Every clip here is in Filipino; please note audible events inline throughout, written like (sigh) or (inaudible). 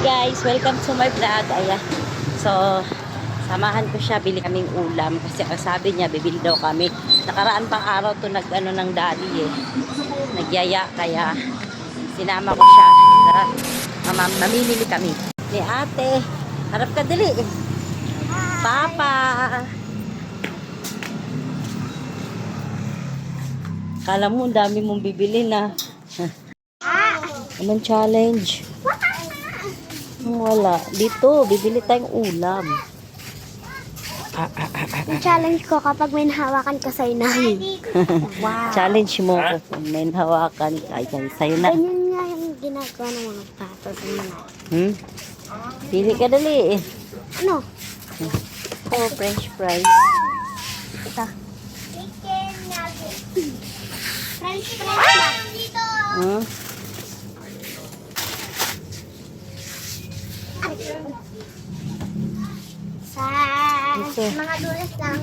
guys, welcome to my vlog. Ayan. So, samahan ko siya, bili kaming ulam kasi sabi niya bibili daw kami. Nakaraan pang araw to nag ano ng daddy eh. Nagyaya kaya sinama ko siya. Tara, mama, mamimili kami. Ni ate, harap ka dali. Papa. Kala mo, ang dami mong bibili na. Anong challenge? Wala. Dito, bibili tayong ulam. Ah, ah, ah, ah. Yung challenge ko kapag may nahawakan ka sa inahin. (laughs) wow. Challenge mo ko kung may hawakan. Ay, ay, sa'yo na. Ganyan nga yung ginagawa ng mga pato sa mga. Hmm? Pili ka dali eh. Ano? Oh, french fries. Ito. Chicken nugget. French fries dito. Hmm? Ito. mga dulas lang.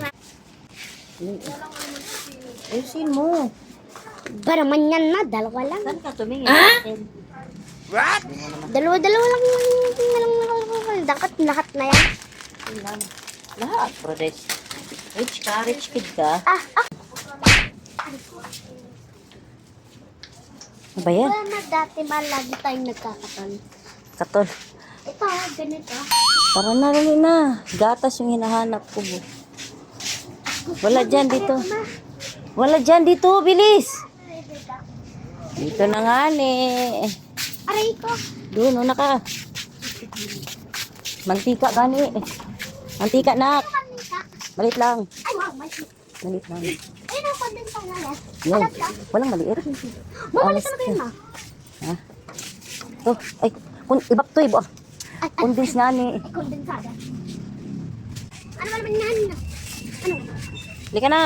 Ayusin mo. Ba naman yan na, dalawa lang. Saan ka tumingin? Ah? Dalawa-dalawa lang yung dapat lahat na yan. Ulam. Lahat, Prodes. Rich ka, rich kid ka. Ah, ah. Ano ba yan? Wala na dati ba lagi tayong nagkakatol. Katol. Ito, ganito. Para na rin na. Gatas yung hinahanap ko. Wala dyan dito. Wala dyan dito. Bilis. Dito na nga ni. Aray ko. Doon, una ka. Mantika gani. Mantika na. Malit lang. Malit lang. Ay, ako din pala yan. Walang maliit. Alas talaga yun, ma. Ha? To, ay, kun, ibak to, ibo. Kundins nga ni. ay, kondensada. Ano ba naman yan? Ano? Lika na.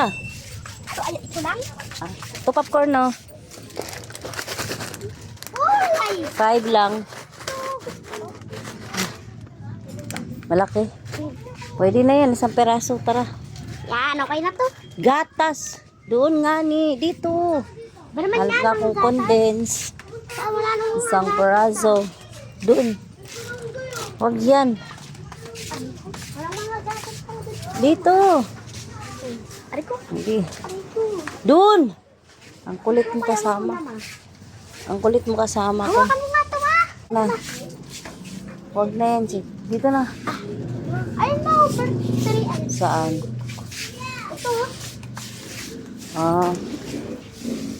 Ito, ay, ito lang? Ah, to popcorn, no? Oh, ay. Five lang. Malaki. Pwede na yan, isang peraso. Tara. Yan, okay na to. Gatas. Doon nga ni. Dito. Ba naman yan? Kong condense. Ah, wala Isang peraso. Doon. Huwag yan. Dito. Hindi. Doon. Ang kulit mo kasama. Ang kulit mo kasama ko. Na. Huwag na yan, Chick. Dito na. Ay, no, birthday. Ay, Saan? ito? Ah,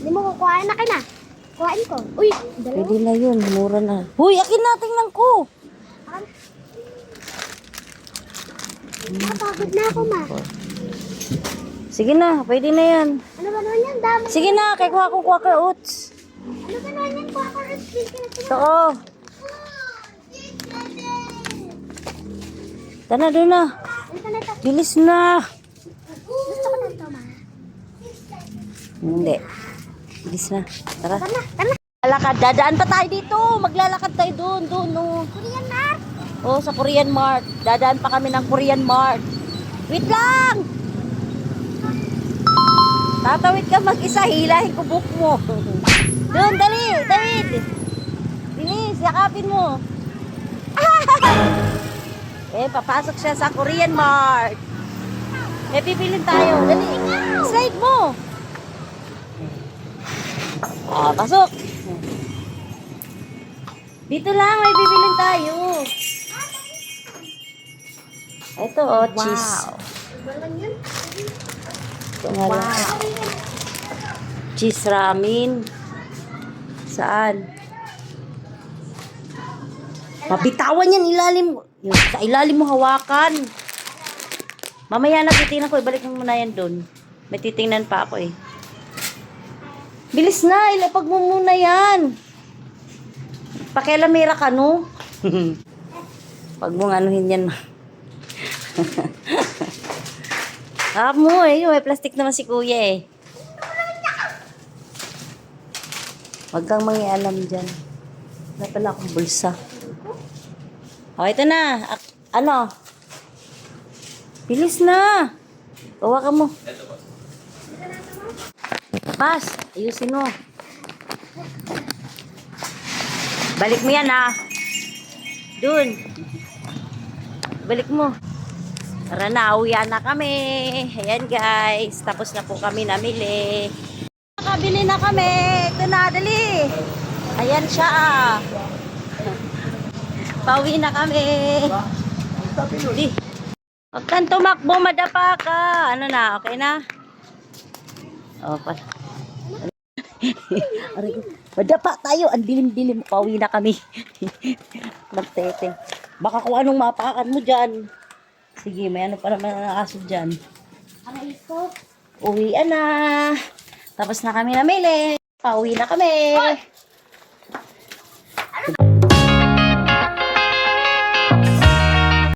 Hindi mo kukuhain na na. Kuhain ko. Uy, dalawa. pwede na yun. Mura na. Huy, akin na. Tingnan ko. Napagod na ako, ma. Sige na. Pwede na yan. Ano ba naman yan? Dami. Sige na. Kay kuha ko Quaker Oats. Ano ba naman yan? Ko rin. Ito oh. Tara doon na. Ano? Bilis na. Gusto ko na ito, ma. Hindi. Bilis na. Tara. Tara tara. Lalakad. Dadaan pa tayo dito. Maglalakad tayo doon. Doon, no. Na. Oh, sa Korean Mart. Dadaan pa kami ng Korean Mart. Wait lang! Tatawid ka mag-isa. Hilahin ko book mo. (laughs) Doon, dali. Tawid. Bilis. Yakapin mo. (laughs) eh, papasok siya sa Korean Mart. Eh, pipilin tayo. Dali. Slide mo. Ah, pasok. Dito lang, may bibilin tayo. Ito, oh, cheese. Ito nga lang. Cheese ramen. Saan? Mabitawan yan, ilalim. Yung, sa ilalim mo hawakan. Mamaya na titingnan ko, ibalik mo muna yan doon. May titingnan pa ako eh. Bilis na, ilapag mo muna yan. Pakialamera ka, no? Pag mong anuhin yan. Harap mo eh. May plastic naman si kuya eh. Huwag kang mangialam dyan. Wala pala akong bulsa. O, ito na. Ak- ano? Bilis na. Hawakan mo. Pas, ayusin mo. Balik mo yan ha. Dun. Balik mo. Tara na, uwian na kami. Ayan guys, tapos na po kami namili. Nakabili na kami. Ito na, dali. Ayan siya. ah. (laughs) Pauwi na kami. Di. Huwag kang tumakbo, madapa ka. Ano na, okay na? Oh, pa. (laughs) Aray ko. Madapa tayo. Ang dilim-dilim. Pauwi na kami. (laughs) Magtete. Baka kung anong mapakan mo dyan. Sige, may ano pa naman ang aso dyan. Aray ko. Uwi na. Tapos na kami namili. Pauwi na kami.